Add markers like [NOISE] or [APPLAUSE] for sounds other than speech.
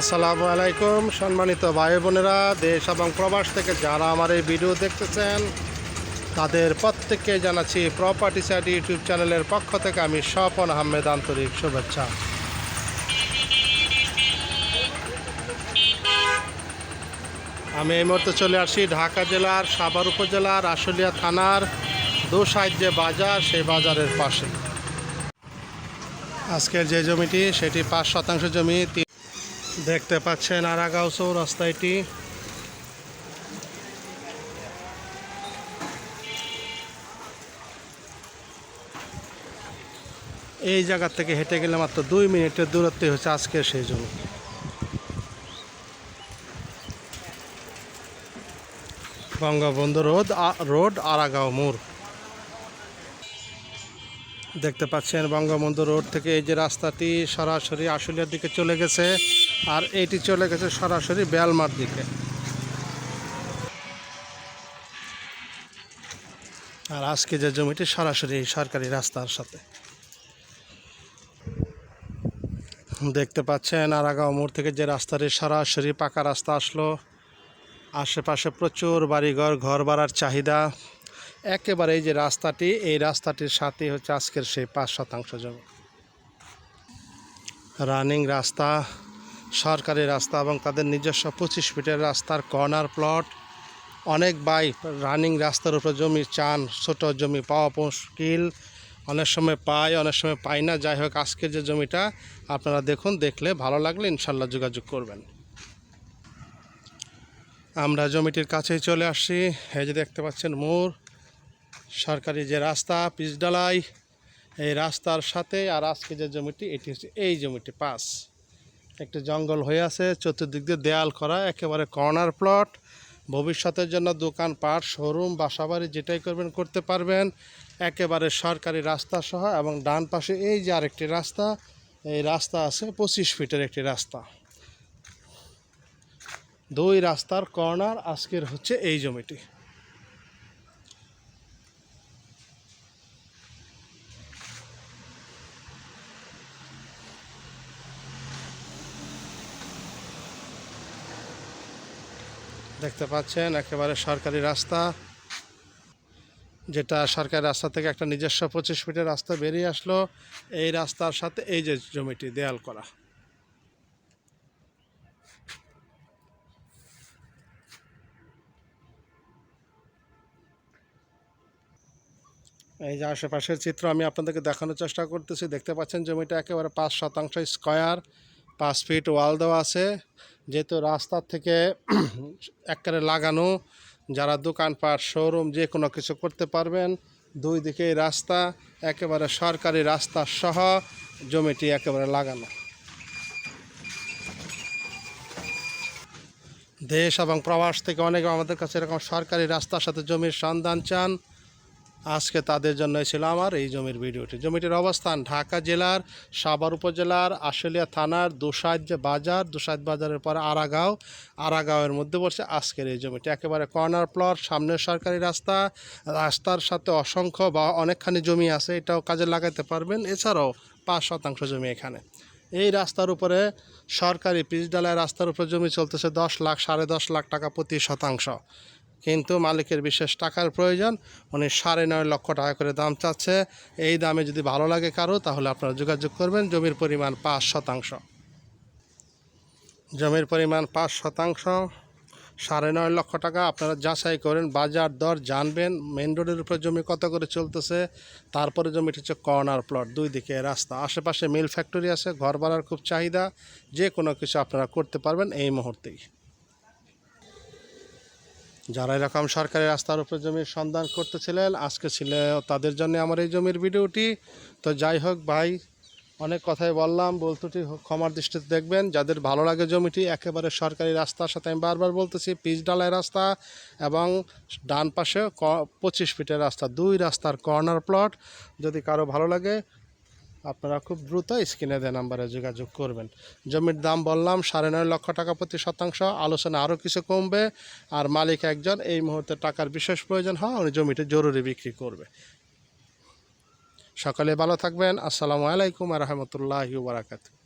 আসসালামু আলাইকুম, সম্মানিত ভাই বোনেরা, দেশ এবং প্রবাস থেকে যারা আমার এই ভিডিও দেখতেছেন, তাদের প্রত্যেককে জানাচ্ছি প্রপার্টি সাইড ইউটিউব চ্যানেলের পক্ষ থেকে আমি স্বপন আহমেদ আন্তরিক শুভেচ্ছা। আমি এই মুহূর্তে চলে আসছি ঢাকা জেলার সাভার উপজেলার আশুলিয়া থানার দু যে বাজার, সেই বাজারের পাশে। আজকের যে জমিটি, সেটি পাঁচ শতাংশ জমি দেখতে পাচ্ছেন আরাগাঁও চৌরাস্তা এটি এই জায়গা থেকে হেঁটে গেলে মাত্র দুই মিনিটের দূরত্বে হচ্ছে আজকের সেই জমি। বঙ্গবন্ধু রোড রোড, আরাগাঁও মোড়। দেখতে পাচ্ছেন বঙ্গবন্ধু রোড থেকে এই যে রাস্তাটি সরাসরি আশুলিয়ার দিকে চলে গেছে। আর এইটি চলে গেছে সরাসরি বেলমার দিকে। আর আজকে যে জমিটি সরাসরি সরকারি রাস্তার সাথে। দেখতে পাচ্ছেন আরাগাঁও মোড় থেকে যে রাস্তাটি সরাসরি পাকা রাস্তা আসলো, আশেপাশে প্রচুর বাড়িঘর ঘর বাড়ার চাহিদা। একেবারে এই যে রাস্তাটি, এই রাস্তাটির সাথে হচ্ছে আজকের সেই পাঁচ শতাংশ জমি। রানিং রাস্তা সরকারি রাস্তা এবং তাদের নিজস্ব পঁচিশ ফিটের রাস্তার কর্নার প্লট, অনেক বাই রানিং রাস্তার উপর জমি চান, ছোট জমি পাওয়া মুশকিল। অনেক সময় পাই, অনেক সময় পাই না। যাই হোক, আজকের যে জমিটা আপনারা দেখুন, দেখলে ভালো লাগলে ইনশাল্লাহ যোগাযোগ করবেন। আমরা জমিটির কাছেই চলে আসছি। এই যে দেখতে পাচ্ছেন মোড়, সরকারি যে রাস্তা পিচডালাই এই রাস্তার সাথে আর আজকে যে জমিটি, এটি হচ্ছে এই জমিটি, পাস। একটি জঙ্গল হয়ে আছে, চতুর্দিক দিয়ে দেয়াল করা একেবারে কর্নার প্লট। ভবিষ্যতের জন্য দোকানপাট শোরুম, বাসাবাড়ি যেটাই করবেন, করতে পারবেন। একেবারে সরকারি রাস্তা সহ এবং ডান পাশে এই যে আরেকটি রাস্তা, এই রাস্তা আছে পঁচিশ ফিটের একটি রাস্তা। দুই রাস্তার কর্নার আজকের হচ্ছে এই জমিটি। দেখতে পাচ্ছেন, একেবারে সরকারি রাস্তা। যেটা সরকারি রাস্তা থেকে একটা নিজস্ব পঁচিশ ফিটের রাস্তা বেরিয়ে আসলো, এই রাস্তার সাথে এই যে জমিটি, দেয়াল করা। এই যে আশেপাশের চিত্র আমি আপনাদেরকে দেখানোর চেষ্টা করতেছি। দেখতে পাচ্ছেন জমিটা একেবারে পাঁচ শতাংশ স্কয়ার, পাঁচ ফিট ওয়াল দেওয়া আছে। যেহেতু রাস্তার থেকে [CLEARS THROAT] একবারে লাগানো, যারা দোকানপাট শোরুম যে কোনো কিছু করতে পারবেন, দুই দিকে রাস্তা, একেবারে সরকারি রাস্তা সহ জমিটি একেবারে লাগানো। দেশ এবং প্রবাস থেকে অনেকে আমাদের কাছে এরকম সরকারি রাস্তার সাথে জমির সন্ধান চান। আজকে তাদের জন্য ছিল আমার এই জমির ভিডিওটি। জমিটির অবস্থান ঢাকা জেলার সাভার উপজেলার আশুলিয়া থানার দুসাইদ বাজার, দুসাইদ বাজারের পরে আরাগাঁও। আরাগাঁওয়ের মধ্যে পড়ছে আজকের এই জমিটি। একেবারে কর্নার প্লট, সামনের সরকারি রাস্তা, রাস্তার সাথে অসংখ্য বা অনেকখানি জমি আছে, এটাও কাজে লাগাতে পারবেন। এছাড়াও পাঁচ শতাংশ জমি এখানে। এই রাস্তার উপরে সরকারি পিচডালায় রাস্তার উপরে জমি চলতেছে দশ লাখ, সাড়ে দশ লাখ টাকা প্রতি শতাংশ। কিন্তু মালিকের বিশেষ টাকার প্রয়োজন। উনি সাড়ে নয় লক্ষ টাকা করে দাম চাচ্ছে। এই দামে যদি ভালো লাগে কারও, তাহলে আপনারা যোগাযোগ করবেন। জমির পরিমাণ পাঁচ শতাংশ। জমির পরিমাণ পাঁচ শতাংশ, সাড়ে নয় লক্ষ টাকা। আপনারা যাচাই করেন, বাজার দর জানবেন। মেন রোডের উপর জমি কত করে চলতেছে। তারপরে জমিটি হচ্ছে কর্নার প্লট, দুই দিকে রাস্তা। আশেপাশে মিল ফ্যাক্টরি আছে, ঘর ভাড়ার খুব চাহিদা। যে কোনো কিছু আপনারা করতে পারবেন এই মুহূর্তেই। যারা এরকম সরকারি রাস্তার উপরে জমির সন্ধান করতেছিলেন, আজকে ছিল তাদের জন্য আমার এই জমির ভিডিওটি। তো যাই হোক ভাই, অনেক কথাই বললাম বলতুটি ক্ষমার দৃষ্টিতে দেখবেন। যাদের ভালো লাগে জমিটি, একেবারে সরকারি রাস্তার সাথে আমি বারবার বলতেছি, পিচ ডালাই রাস্তা এবং ডান পাশে ক- পঁচিশ ফিটের রাস্তা, দুই রাস্তার কর্নার প্লট যদি কারও ভালো লাগে আপনারা খুব দ্রুত স্ক্রিনে দেওয়া নাম্বারে যোগাযোগ করবেন। জমির দাম বললাম সাড়ে নয় লক্ষ টাকা প্রতি শতাংশ। আলোচনা আরও কিছু কমবে। আর মালিক একজন এই মুহূর্তে টাকার বিশেষ প্রয়োজন হয়, উনি জমিটি জরুরি বিক্রি করবে। সকালে ভালো থাকবেন। আসসালামু আলাইকুম রহমতুল্লাহ বারাকাতু